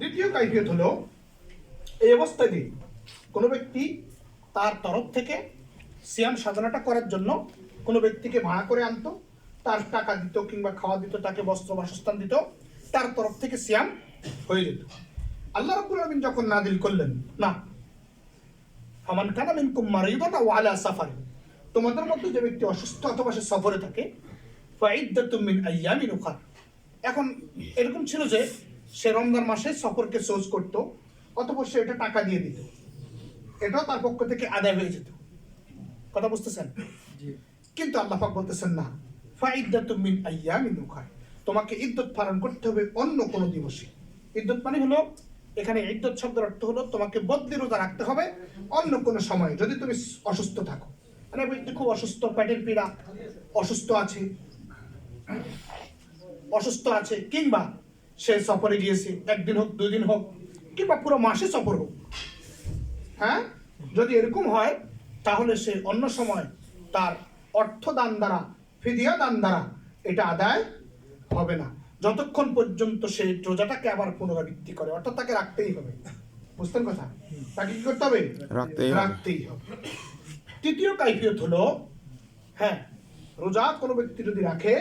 দ্বিতীয় কাইফিয়ত হলো, এই অবস্থায় দিয়ে কোনো ব্যক্তি তার তরফ থেকে সিয়াম সাধনাটা করার জন্য কোনো ব্যক্তিকে ভাড়া করে আনতো, তার টাকা দিত কিংবা খাওয়া দিত, তাকে বস্ত্র বাসস্থান দিত, তার তরফ থেকে সিয়াম হয়ে যেত। আল্লাহ রাব্বুল আলামিন যখন নাদিল করলেন, না, ফামান কানা মিনকুম মারিদান আও আলা সাফার তোমাদের মধ্যে যে ব্যক্তি অসুস্থ অথবা সে সফরে থাকে এখন এরকম ছিল যে সে রমজান মাসে সফরকে সোজ করত অতপর সে এটা টাকা দিয়ে দিত। এটাও তার পক্ষ থেকে আদায় হয়ে যেত। কথা বুঝতেছেন? কিন্তু আল্লাহ পাক বলতেছেন না ফাইদ্দাতুম মিন আইয়ামিন উখার। তোমাকে ইদ্যত পালন করতে হবে অন্য কোনো দিবসে। ইদ্যত মানে হলো এখানে ইদ্যত শব্দের অর্থ হলো তোমাকে বদলি রোজা রাখতে হবে অন্য কোনো সময় যদি তুমি অসুস্থ থাকো। মানে ব্যক্তি খুব অসুস্থ পেটের পীড়া অসুস্থ আছে অসুস্থ আছে কিংবা সে সফরে গিয়েছে একদিন হোক দুই দিন হোক কিংবা পুরো মাসে সফর হোক। হ্যাঁ? যদি এরকম হয় তাহলে সে অন্য সময় তার অর্থ দান দ্বারা ফিদিয়া দান দ্বারা এটা আদায় হবে না। যতক্ষণ পর্যন্ত সে রোজাটাকে আবার পুনরাবৃত্তি করে অর্থাৎ তাকে রাখতেই হবে। বুঝতেন কথা? তাকে কি করতে হবে? রাখতেই হবে। রাখতেই হবে। তৃতীয় কাইফিয়ত হলো হ্যাঁ রোজা কোনো ব্যক্তি যদি রাখে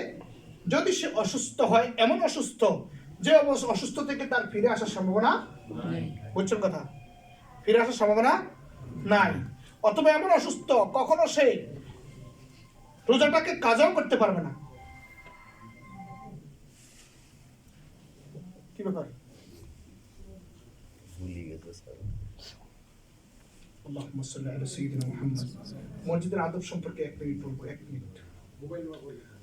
যদি সে অসুস্থ হয় এমন অসুস্থ যে অসুস্থ থেকে তার ফিরে আসার সম্ভাবনা বুঝছেন কথা? ফিরে আসার সম্ভাবনা নাই। অথবা এমন অসুস্থ কখনো সে রোজাটাকে কাজাও করতে পারবে না। কি ব্যাপার? ভুলে গেছে স্যার। আল্লাহুম্মা সাল্লি আলা সাইয়্যিদিনা মুহাম্মদ। মসজিদের আদব সম্পর্কে এক মিনিট বলব এক মিনিট।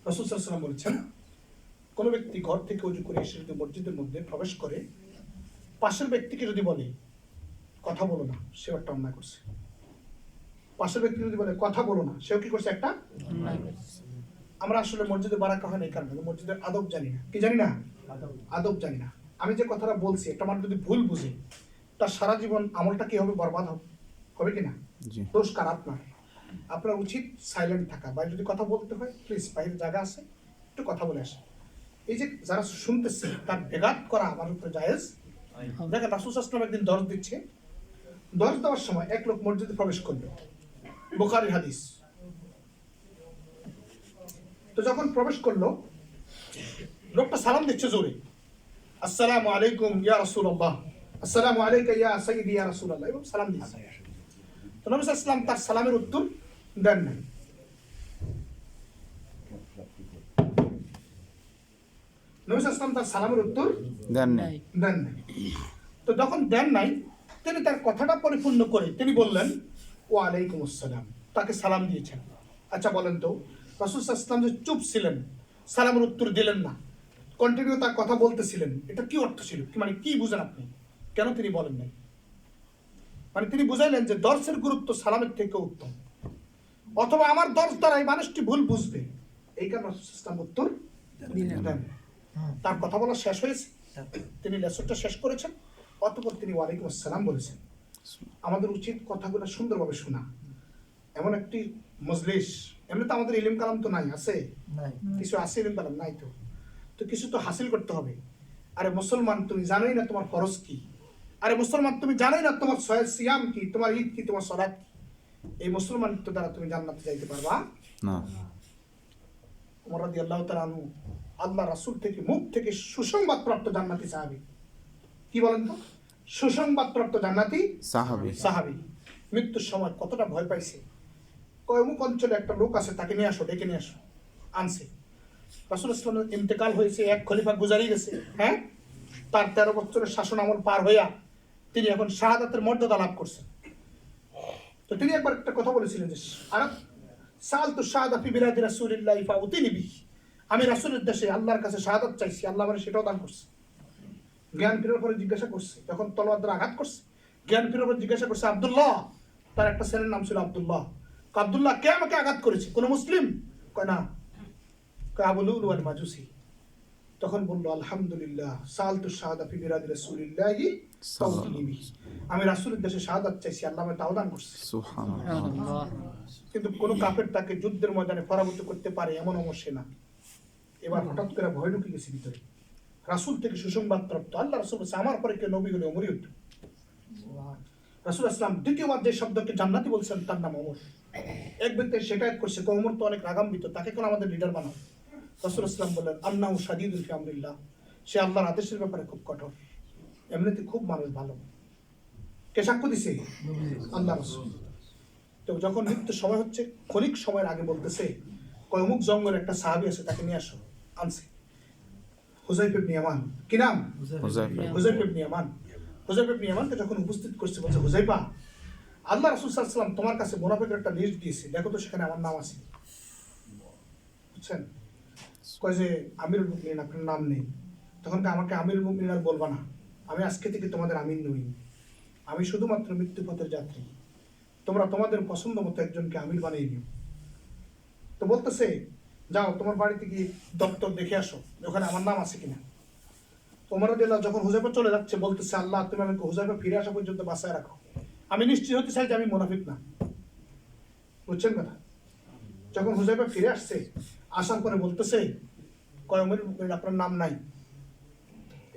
রাসূল বলেছেন কোন ব্যক্তি ঘর থেকে উজু করে এসে যদি মসজিদের মধ্যে প্রবেশ করে পাশের ব্যক্তিকে যদি বলে কথা বলো না সেও একটা অন্যায় করছে। পাশের ব্যক্তি যদি বলে কথা বলো না সেও কি করছে একটা? আমরা আসলে মসজিদে বারাকা হয় না এই কারণে মসজিদের আদব জানি না। কি জানি না? আদব। জানি না। আমি যে কথাটা বলছি একটা মানুষ যদি ভুল বুঝে তার সারা জীবন আমলটা কি হবে? বরবাদ হবে। হবে কি না? জি। দোষ কার আপনার আপনার উচিত সাইলেন্ট থাকা। বা যদি কথা বলতে হয় প্লিজ বাইরের জায়গা আছে একটু কথা বলে আসে এই যে যারা শুনতেছে তার বেগাত করা আমার উপরে জায়েজ। দেখেন রাসুল আসলাম একদিন দরজ দিচ্ছে। দরজ দেওয়ার সময় এক লোক মসজিদে প্রবেশ করল। বোখারি হাদিস। তো যখন প্রবেশ করল লোকটা সালাম দিচ্ছে জোরে। আসসালামু আলাইকুম ইয়া রাসূলুল্লাহ। আসসালামু আলাইকা ইয়া সাইয়্যিদি ইয়া রাসূলুল্লাহ। এবং সালাম দিচ্ছে। তো নবী সাল্লাল্লাহু আলাইহি তার সালামের উত্তর দেন নাই। নবী সাল্লাল্লাহু আলাইহি ওয়াসাল্লাম তার সালামের উত্তর দেন নাই। দেন নাই। তো যখন দেন নাই তিনি তার কথাটা পরিপূর্ণ করে তিনি বললেন ও আলাইকুম আসসালাম। তাকে সালাম দিয়েছেন। আচ্ছা বলেন তো রাসূল যে চুপ ছিলেন সালামের উত্তর দিলেন না কন্টিনিউ তার কথা বলতেছিলেন এটা কি অর্থ ছিল? মানে কি বুঝেন আপনি? কেন তিনি বলেন নাই? মানে তিনি বুঝাইলেন যে দর্শের গুরুত্ব সালামের থেকে উত্তম। অথবা আমার দর্শ দ্বারা এই মানুষটি ভুল বুঝবে। এই কারণে রাসূল উত্তর দেন তার কথা বলা শেষ হয়েছে। তিনি লেসনটা শেষ করেছেন। অতপর তিনি ওয়ালাইকুম আসসালাম বলেছেন। আমাদের উচিত কথাগুলো সুন্দরভাবে শোনা। এমন একটি মজলিস এমনি তো আমাদের ইলিম কালাম তো নাই আছে? কিছু আছে ইলিম কালাম? নাই তো। তো কিছু তো হাসিল করতে হবে। আরে মুসলমান তুমি জানোই না তোমার ফরজ কি? আরে মুসলমান তুমি জানোই না তোমার সয়- সিয়াম কি? তোমার ঈদ কি? তোমার সলাৎ কি? এই মুসলমান তো দ্বারা তুমি জান্নাতে যাইতে পারবা? না। ওমর রাদিয়াল্লাহু তাআলা আল্লাহ রাসূল থেকে মুখ থেকে সুসংবাদ প্রাপ্ত জান্নাতি সাহাবী। কি বলেন তো? সুসংবাদ প্রাপ্ত জান্নাতি সাহাবি। সাহাবী। মৃত্যুর সময় কতটা ভয় পাইছে? কয় অমুক অঞ্চলে একটা লোক আছে তাকে নিয়ে আসো ডেকে নিয়ে আসো। আনছে। রাসূল ইসলামের ইন্তেকাল হয়েছে এক খলিফা গুজারি গেছে হ্যাঁ? তার তেরো বছরের শাসন আমল পার হইয়া তিনি এখন শাহাদাতের মর্যাদা লাভ করছেন। তো তিনি একবার একটা কথা বলেছিলেন যে আর সাল তো শাহাদা ফি বিরাদি রাসূলিল্লাহি ফাউতিনি বি আমি রাসূলের দেশে আল্লাহর কাছে শাহাদাত চাইছি আল্লাহ মানে সেটাও দান করছে। জ্ঞান ফেরার পরে জিজ্ঞাসা করছে যখন তলোয়ার দ্বারা আঘাত করছে জ্ঞান ফেরার পরে জিজ্ঞাসা করছে আব্দুল্লাহ? তার একটা ছেলের নাম ছিল আব্দুল্লাহ। আব্দুল্লাহ কে আমাকে আঘাত করেছে? কোনো মুসলিম? কয় না। আবুল মাজুসি। তখন বলল আলহামদুলিল্লাহ সাল তু শাহাদা ফি বিরাদি রাসূলিল্লাহি আমি রাসূলের দেশে শাহাদাত চাইছি আল্লাহ আমাকে তাও দান করছে। সুবহানাল্লাহ। কিন্তু কোন কাফের তাকে যুদ্ধের ময়দানে পরাভূত করতে পারে এমন অবশ্যই না। এবার হঠাৎ করে ভয় ঢুকে গেছে ভিতরে। রাসূল থেকে সুসংবাদ প্রাপ্ত। আল্লাহ রাসূল বলছে, আমার পরে কেউ নবী হলে অমরই হতো। রাসূল আসলাম দ্বিতীয়বার যে শব্দকে জান্নাতি বলছেন, তার নাম অমর। এক ব্যক্তি শেখায়ত করছে অমর তো অনেক রাগান্বিত, তাকে কোন আমাদের লিডার বানাও। রাসূল ইসলাম বললেন শাদীদুল ফি আমরিল্লাহ সে আল্লাহর আদেশের ব্যাপারে খুব কঠোর। এমনিতে খুব মানুষ ভালো। কে সাক্ষ্য দিছে? আল্লাহ রাসূল। তো যখন মৃত্যু সময় হচ্ছে, ক্ষণিক সময়ের আগে বলতেছে, কয়, অমুক জঙ্গলের একটা সাহাবী আছে, তাকে নিয়ে আসো। আনছে। হুজাইফ ইবনে ইয়ামান। কি নাম? হুজাইফ ইবনে ইয়ামান। হুজাইফ ইবনে ইয়ামানকে যখন উপস্থিত করছে বলছে হুজাইফা আল্লাহ রাসূল সাল্লাল্লাহু আলাইহি তোমার কাছে মুনাফিকের একটা লিস্ট দিয়েছে। দেখো তো সেখানে আমার নাম আছে। বুঝছেন? কয় যে আমিরুল মুমিনিন আপনার নাম নেই। তখন আমাকে আমিরুল মুমিনিন আর বলবা না। আমি আজকে থেকে তোমাদের আমির নই। আমি শুধুমাত্র মৃত্যুপথের যাত্রী। তোমরা তোমাদের পছন্দ মতো একজনকে আমির বানিয়ে নিও। তো বলতেছে যাও, তোমার বাড়িতে গিয়ে দপ্তর দেখে আসো, ওখানে আমার নাম আছে কিনা। ওমর রাদিয়াল্লাহু যখন হুজাইফা চলে যাচ্ছে, বলতেছে, আল্লাহ, তুমি আমাকে হুজাইফা ফিরে আসা পর্যন্ত বাঁচায় রাখো। আমি নিশ্চিত হতে চাই যে আমি মুনাফিক না। বুঝছেন কথা? যখন হুজাইফা ফিরে আসছে, আসার পরে বলতেছে, কয়মের আপনার নাম নাই।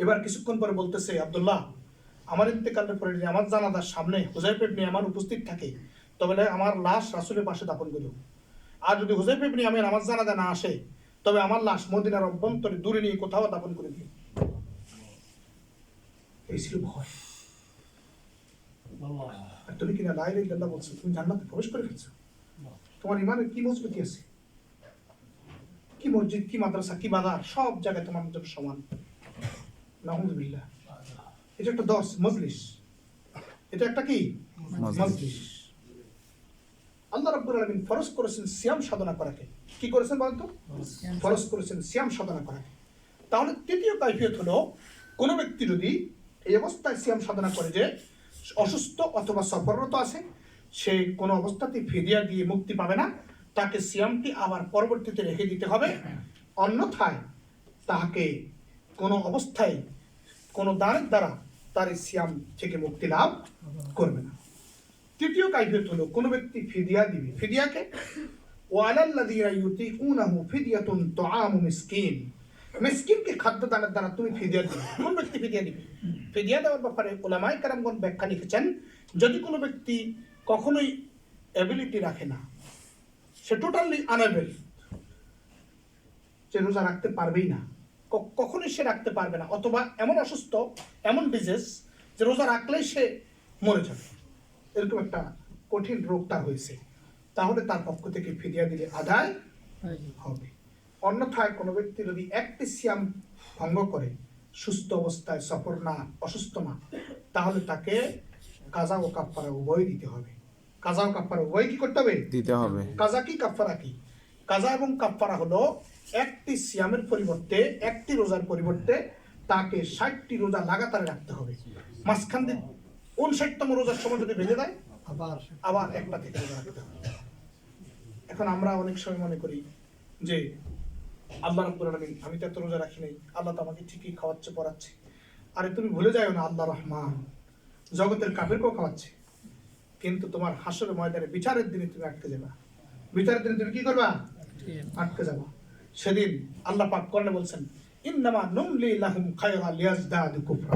এবার কিছুক্ষণ পরে বলতেছে, আবদুল্লাহ, আমার ইন্তেকালের পরে আমার জানাদার সামনে হুজাইফের নিয়ে আমার উপস্থিত থাকে, তবে আমার লাশ রাসূলের পাশে দাপন করো। আর যদি হুজাইফ ইবনে আমার আমার জানাজা না আসে তবে আমার লাশ মদিনার অভ্যন্তরে দূরে নিয়ে কোথাও দাফন করে দিও এই ছিল ভয়। আর তুমি কিনা লাই ইল্লাল্লাহ বলছো? তুমি জান্নাতে প্রবেশ করে ফেলছো? তোমার ইমানের কি মজবুতি আছে? কি মসজিদ কি মাদ্রাসা কি বাজার সব জায়গায় তোমার জন্য সমান। নাহুদুবিল্লাহ এটা একটা দর্শ মজলিস। এটা একটা কি? মজলিস। আল্লাহ রাব্বুল আলামিন করেছেন সাধনা করাকে। কি করেছেন বলতো? করেছেন সাধনা করাকে। তাহলে তৃতীয় কাইফিয়ত হলো, কোনো ব্যক্তি যদি এই অবস্থায় সাধনা করে যে অসুস্থ অথবা সফররত আছে, সে কোনো অবস্থাতে ফিদিয়া দিয়ে মুক্তি পাবে না, তাকে সিয়ামটি আবার পরবর্তীতে রেখে দিতে হবে। অন্যথায় তাকে কোনো অবস্থায় কোনো দানের দ্বারা তার এই সিয়াম থেকে মুক্তি লাভ করবে না। তৃতীয় কাইফিয়ত হলো, কোনো ব্যক্তি ফিদিয়া দিবে। ফিদিয়াকে? ওয়ালাল্লাযীনা ইউতিকুনাহু ফিদিয়াতুন তুআমু মিসকিন। মিসকিনকে খাদ্য দানের দ্বারা তুমি ফিদিয়া দিবে। কোন ব্যক্তি ফিদিয়া দিবে? ফিদিয়া দেওয়ার ব্যাপারে ওলামায়ে কেরামগণ ব্যাখ্যা লিখেছেন, যদি কোনো ব্যক্তি কখনোই অ্যাবিলিটি রাখে না, সে টোটালি আনএবল সে রোজা রাখতে পারবেই না। কখনোই সে রাখতে পারবে না, অথবা এমন অসুস্থ, এমন ডিজিজ যে রোজা রাখলেই সে মরে যাবে। এরকম একটা কঠিন রোগ তার হয়েছে। তাহলে তার পক্ষ থেকে ফিরিয়া দিলে আদায় হবে। অন্যথায় কোনো ব্যক্তি যদি একটি সিয়াম ভঙ্গ করে সুস্থ অবস্থায় সফর না অসুস্থ না তাহলে তাকে কাজা ও কাপ্পারা উভয় দিতে হবে। কাজা ও কাপ্পারা উভয় কি করতে হবে? দিতে হবে। কাজা কি কাফারা কি? কাজা এবং কাফারা হলো একটি সিয়ামের পরিবর্তে একটি রোজার পরিবর্তে তাকে ষাটটি রোজা লাগাতারে রাখতে হবে। মাঝখান দিয়ে উনষাটতম রোজার সময় যদি ভেঙে দেয় আবার আবার একটা থেকে রোজা রাখতে হবে। এখন আমরা অনেক সময় মনে করি যে আল্লাহ রাব্বুল আলামিন আমি তো এত রোজা রাখি নাই আল্লাহ তো আমাকে ঠিকই খাওয়াচ্ছে পড়াচ্ছে। আরে তুমি ভুলে যাও না আল্লাহ রহমান। জগতের কাফেরকেও খাওয়াচ্ছে। কিন্তু তোমার হাসরের ময়দানে বিচারের দিনে তুমি আটকে যাবা। বিচারের দিনে তুমি কি করবা? আটকে যাবা। সেদিন আল্লাহ পাক করলে বলছেন ইন্নামা নুমলি লাহুম খায়রা লিয়াজদাদু কুফরা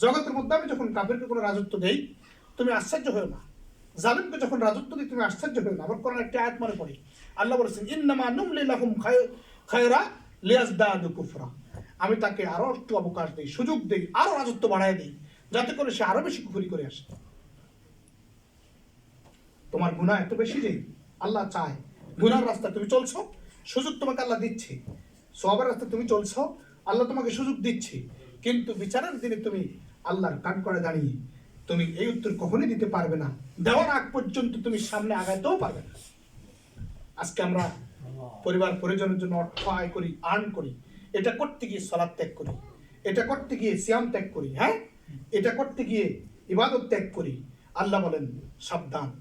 জগতের মধ্যে আমি যখন কাফেরকে কোনো রাজত্ব দেই, তুমি আশ্চর্য হও না। জালিমকে যখন রাজত্ব দিই, তুমি আশ্চর্য হও না। আবার কোরআন একটা আয়াত মনে পড়ে। আল্লাহ বলেছেন, ইন্নামা নুমলি লাহুম খায়- খায়রা লিয়াজদাদু কুফরা। আমি তাকে আরও একটু অবকাশ দিই, সুযোগ দিই আরও রাজত্ব বাড়ায় দিই, যাতে করে সে আরও বেশি কুফরি করে আসে। তোমার গুনাহ এত বেশি যে আল্লাহ চায়। গুনার রাস্তা তুমি চলছো, সুযোগ তোমাকে আল্লাহ দিচ্ছে। সবার রাস্তা তুমি চলছো, আল্লাহ তোমাকে সুযোগ দিচ্ছে। কিন্তু বিচারের দিনে তুমি আল্লাহর কাঠ করে দাঁড়িয়ে তুমি এই উত্তর কখনোই দিতে পারবে না। দেওয়ার আগ পর্যন্ত তুমি সামনে আগাতেও পারবে না। আজকে আমরা পরিবার পরিজনের জন্য অর্থ আয় করি আর্ন করি। এটা করতে গিয়ে সলাদ ত্যাগ করি। এটা করতে গিয়ে সিয়াম ত্যাগ করি হ্যাঁ? এটা করতে গিয়ে ইবাদত ত্যাগ করি। আল্লাহ বলেন, সাবধান।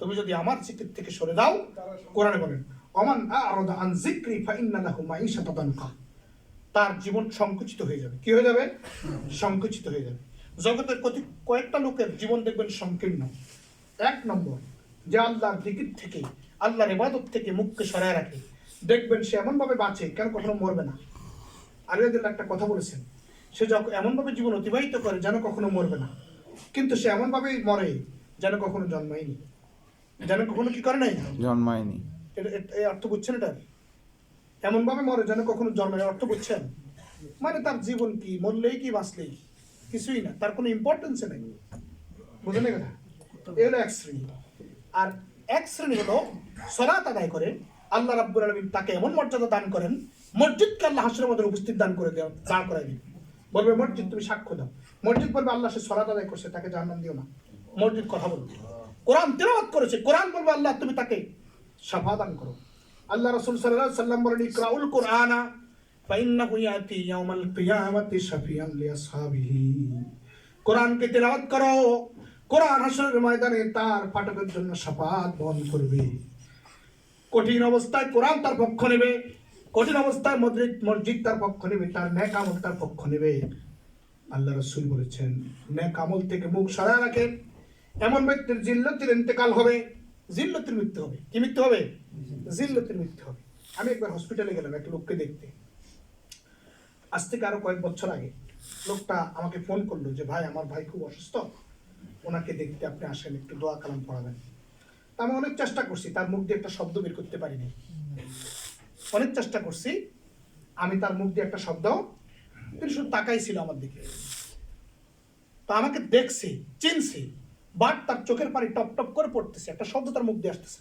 তুমি যদি আমার জিকির থেকে সরে দাও কোরআনে বলেন, অমান আ'রাদা আন যিকরি ফাইন্না লাহু মাঈশাতান দানকা তার জীবন সংকুচিত হয়ে যাবে। কি হয়ে যাবে? সংকুচিত হয়ে যাবে। জগতের কতি কয়েকটা লোকের জীবন দেখবেন সংকীর্ণ। এক নম্বর যে আল্লাহর জিকির থেকে আল্লাহর ইবাদত থেকে মুখকে সরায় রাখে। দেখবেন সে এমনভাবে বাঁচে কেন কখনো মরবে না। আলিয়াদুল্লাহ একটা কথা বলেছেন সে যখন এমনভাবে জীবন অতিবাহিত করে যেন কখনো মরবে না। কিন্তু সে এমনভাবেই মরে যেন কখনো জন্মায়নি। যেন কখনো কি করে নাই? জন্মায়নি। এটা অর্থ বুঝছেন এটা? এমনভাবে মরে যেন কখনো জন্মায় অর্থ বুঝছেন? মানে তার জীবন কি, মরলেই কি, বাঁচলেই কিছুই না, তার কোনো ইম্পর্টেন্স নেই। বুঝলেন কথা? এই হলো এক শ্রেণি। আর এক শ্রেণি হলো সলাত আদায় করে আল্লাহ রাব্বুল আলমিন তাকে এমন মর্যাদা দান করেন, মসজিদকে আল্লাহ হাসরের মধ্যে উপস্থিত দান করে দেওয়া দাঁড় করাই দিন। বলবে, মসজিদ, তুমি সাক্ষ্য দাও। মসজিদ বলবে, আল্লাহ সে সলাত আদায় করছে, তাকে জাহান্নাম দিও না। মসজিদ কথা বলবে। কোরআন তেলাওয়াত করেছে। কোরআন বলবে, আল্লাহ, তুমি তাকে সাফা দান করো। আল্লাহ রাসূল আলাইহি সাল্লাম বলেন, ইকরাউল কুরআনা ফাইন্নাহু ইয়াতি ইয়াউমাল কিয়ামাতি শাফিয়ান লিআসহাবিহি কোরআনকে তেলাওয়াত করো। কোরআন হাসরের ময়দানে তার পাঠকের জন্য শাফাত বহন করবে। কঠিন অবস্থায় কোরআন তার পক্ষ নেবে। কঠিন অবস্থায় মসজিদ মসজিদ তার পক্ষ নেবে। তার ন্যাক আমল তার পক্ষ নেবে। আল্লাহ রসুল বলেছেন, ন্যাক আমল থেকে মুখ সরায় রাখেন। এমন ব্যক্তির জিল্লতির ইন্তেকাল হবে। জিল্লতির মৃত্যু হবে। কি মৃত্যু হবে? জিল্লতির মৃত্যু হবে। আমি একবার হসপিটালে গেলাম একটা লোককে দেখতে। আজ থেকে আরও কয়েক বছর আগে লোকটা আমাকে ফোন করল যে, ভাই, আমার ভাই খুব অসুস্থ। ওনাকে দেখতে আপনি আসেন, একটু দোয়া কালাম পড়াবেন। তা আমি অনেক চেষ্টা করছি, তার মুখ দিয়ে একটা শব্দ বের করতে পারিনি। অনেক চেষ্টা করছি, আমি তার মুখ দিয়ে একটা শব্দ, তিনি শুধু তাকাই ছিল আমার দিকে। তো আমাকে দেখছি, চিনছি। বাট তার চোখের পানি টপ টপ করে পড়তেছে, একটা শব্দ তার মুখ দিয়ে আসতেছে।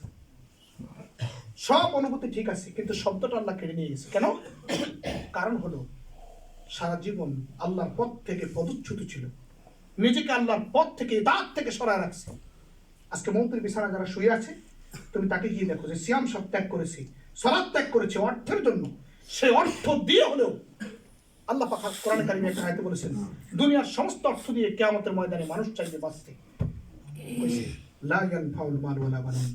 সব অনুভূতি ঠিক আছে, কিন্তু শব্দটা আল্লাহ কেড়ে নিয়ে গেছে। কেন? কারণ হলো, সারা জীবন আল্লাহর পথ থেকে পদচ্যুত ছিল। নিজেকে আল্লাহর পথ থেকে দাঁত থেকে সরায় রাখছে। আজকে মন্ত্রীর বিছানা যারা শুয়ে আছে, তুমি তাকে গিয়ে দেখো যে সিয়াম সব ত্যাগ করেছি সরাত ত্যাগ করেছে অর্থের জন্য। সে অর্থ দিয়ে হলেও আল্লাহ পাখা কোরআন কারিমে একটা বলেছেন, দুনিয়ার সমস্ত অর্থ দিয়ে কেয়ামতের ময়দানে মানুষ চাইবে বাঁচতে। কইছে, লা ইয়ানফাউল মাল ওয়ালা বানুন